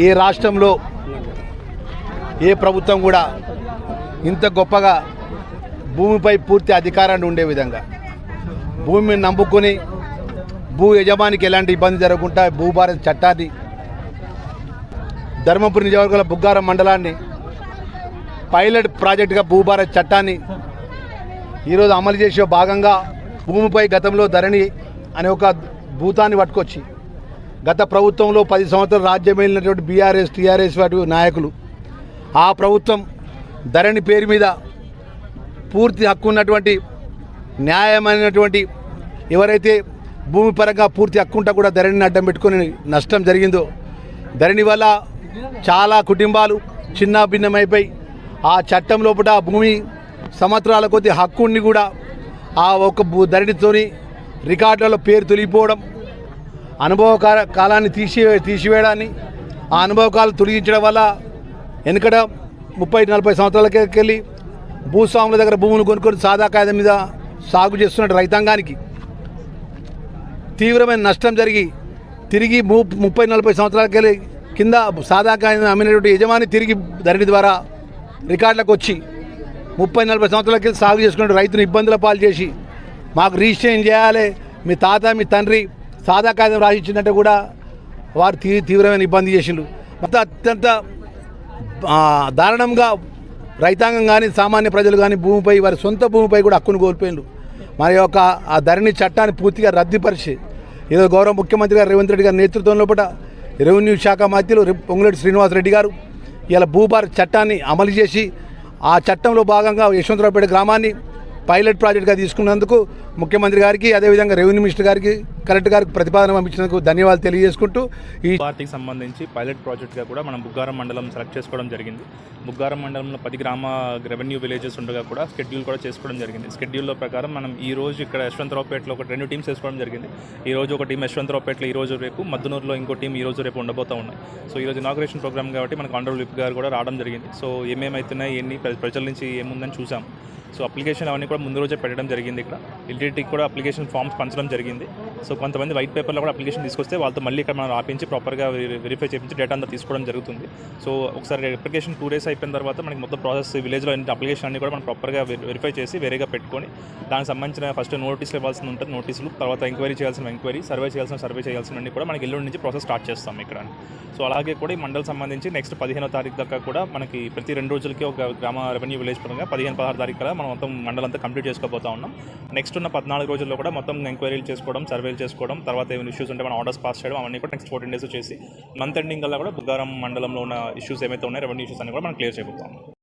ఈ రాష్ట్రంలో ఏ ప్రభుత్వం కూడా ఇంత గొప్పగా భూమిపై పూర్తి అధికారాన్ని ఉండే విధంగా భూమిని నమ్ముకొని భూ యజమానికి ఎలాంటి ఇబ్బంది జరగకుండా భూభారత చట్టాన్ని ధర్మపురి నియోజకవర్గాల బుగ్గారం మండలాన్ని పైలట్ ప్రాజెక్టుగా భూభారత్ చట్టాన్ని ఈరోజు అమలు చేసే భాగంగా భూమిపై గతంలో ధరణి అనే ఒక భూతాన్ని పట్టుకొచ్చి గత ప్రభుత్వంలో పది సంవత్సరాలు రాజ్యం వెళ్ళినటువంటి బీఆర్ఎస్ టీఆర్ఎస్ వాటి నాయకులు. ఆ ప్రభుత్వం ధరణి పేరు మీద పూర్తి హక్కు ఉన్నటువంటి న్యాయమైనటువంటి ఎవరైతే భూమి పరంగా పూర్తి హక్కు కూడా ధరణిని అడ్డం పెట్టుకొని నష్టం జరిగిందో ధరణి వల్ల చాలా కుటుంబాలు చిన్న భిన్నమైపోయి ఆ చట్టం లోపల భూమి సంవత్సరాల కొద్ది హక్కుని కూడా ఆ ఒక భూ ధరణితోని రికార్డులలో పేరు తొలగిపోవడం అనుభవ కాలాన్ని తీసి తీసివేయడాన్ని ఆ అనుభవ కాలం తొలగించడం వల్ల వెనుకట ముప్పై నలభై సంవత్సరాలకెళ్ళి భూస్వాముల దగ్గర భూములు కొనుక్కొని సాదా కాగితం మీద సాగు చేస్తున్న రైతాంగానికి తీవ్రమైన నష్టం జరిగి తిరిగి ము ముప్పై నలభై సంవత్సరాలకెళ్ళి కింద సాదా కాగితం అమ్మినటువంటి యజమాని తిరిగి ధరణి ద్వారా రికార్డులకు వచ్చి ముప్పై నలభై సంవత్సరాలకి సాగు చేసుకునే రైతును ఇబ్బందుల పాలు చేసి మాకు రిజిస్ట్రేషన్ చేయాలి మీ తాత మీ తండ్రి సాదా కాగితం రాసిచ్చిందంటే కూడా వారు తీ తీవ్రమైన ఇబ్బంది చేసిండు మొత్తం అత్యంత దారుణంగా రైతాంగం కానీ సామాన్య ప్రజలు కానీ భూమిపై వారి సొంత భూమిపై కూడా హక్కును కోల్పోయిండు మరి యొక్క ఆ ధరణి చట్టాన్ని పూర్తిగా రద్దుపరిచి ఏదో గౌరవ ముఖ్యమంత్రి గారు రేవంత్ రెడ్డి గారి నేతృత్వంలో పూట రెవెన్యూ శాఖ మధ్యలో రి- పొంగులేటి శ్రీనివాసరెడ్డి గారు ఇలా భూభార చట్టాన్ని అమలు చేసి ఆ చట్టంలో భాగంగా యశ్వంతరావుపేట గ్రామాన్ని పైలట్ ప్రాజెక్ట్గా తీసుకున్నందుకు ముఖ్యమంత్రి గారికి అదేవిధంగా రెవెన్యూ మినిస్టర్ గారికి కలెక్టర్ గారికి ప్రతిపాదన పంపించినందుకు ధన్యవాదాలు తెలియజేసుకుంటూ ఈ పార్టీకి సంబంధించి పైలట్ ప్రాజెక్ట్గా కూడా మనం బుగ్గారం మండలం సెలెక్ట్ చేసుకోవడం జరిగింది. బుగ్గారం మండలంలో పది గ్రామ రెవెన్యూ విలేజెస్ ఉండగా కూడా షెడ్యూల్ కూడా చేసుకోవడం జరిగింది. షెడ్యూల్లో ప్రకారం మనం ఈ రోజు ఇక్కడ యశ్వంతరావుపేటలో ఒక రెండు టీమ్స్ వేసుకోవడం జరిగింది. ఈ రోజు ఒక టీం యశ్వంతరావుపేటలో ఈ రోజు రేపు మద్దునూరులో ఇంకో టీం ఈ రోజు రేపు ఉండబోతా ఉన్నాయి. సో ఈ రోజు ఇనాగ్రేషన్ ప్రోగ్రామ్ కాబట్టి మనకు ఆనరబుల్ విప్ గారు కూడా రావడం జరిగింది. సో ఏమేమైతున్నాయి ఎన్ని ప్ర- ప్రజల నుంచి ఏముందని చూసాం సో అప్లికేషన్ అవన్నీ కూడా ముందు రోజే పెట్టడం జరిగింది ఇక్కడ. ఎల్టీటీకి కూడా అప్లికేషన్ ఫామ్స్ పంచడం జరిగింది. సో కొంతమంది వైట్ పేపర్లో కూడా అప్లికేషన్ తీసుకొస్తే వాళ్ళతో మళ్ళీ ఇక్కడ మనం ఆపించి ప్రాపర్గా వెరిఫై చేయించి డేటా అంతా తీసుకోవడం జరుగుతుంది. సో ఒకసారి అప్లికేషన్ టూ డేస్ అయిపోయిన తర్వాత మనకి మొత్తం ప్రాసెస్ విలేజ్లో అప్లికేషన్ అన్ని కూడా మనం ప్రాపర్గా వెరిఫై చేసి వేరేగా పెట్టుకొని దానికి సంబంధించిన ఫస్ట్ నోటీసులు ఇవ్వాల్సి ఉంటుంది నోటీసులు తర్వాత ఎంక్వైరీ చేయాల్సిన ఎంక్వైరీ సర్వే చేయాల్సిన సర్వే చేయాల్సినవన్నీ కూడా మనకి ఎల్లుండి నుంచి ప్రాసెస్ స్టార్ట్ చేస్తాం ఇక్కడ. సో అలాగే కూడా ఈ మండలి సంబంధించి నెక్స్ట్ పదిహేనో తారీఖు దాకా కూడా మనకి ప్రతి రెండు రోజులకి ఒక గ్రామ రెవెన్యూ విలేజ్ పరంగా పదిహేను పదహారు తారీఖు కదా మనం మొత్తం మండలంతా కంప్లీట్ చేసుకోబోతా ఉన్నాం. నెక్స్ట్ ఉన్న పద్నాలుగు రోజుల్లో కూడా మొత్తం ఎంక్వైరీలు చేసుకోవడం సర్వే సర్వేలు చేసుకోవడం తర్వాత ఏమైనా ఇష్యూస్ ఉంటే మనం ఆర్డర్స్ పాస్ చేయడం అవన్నీ కూడా నెక్స్ట్ ఫోర్టీన్ డేస్ చేసి మంత్ ఎండింగ్ కల్లా కూడా బుగ్గారం మండలంలో ఉన్న ఇష్యూస్ ఏమైతే ఉన్నాయో రెవెన్యూ ఇష్యూస్ అన్ని కూడా మనం క్లియర్ చేయబోతాం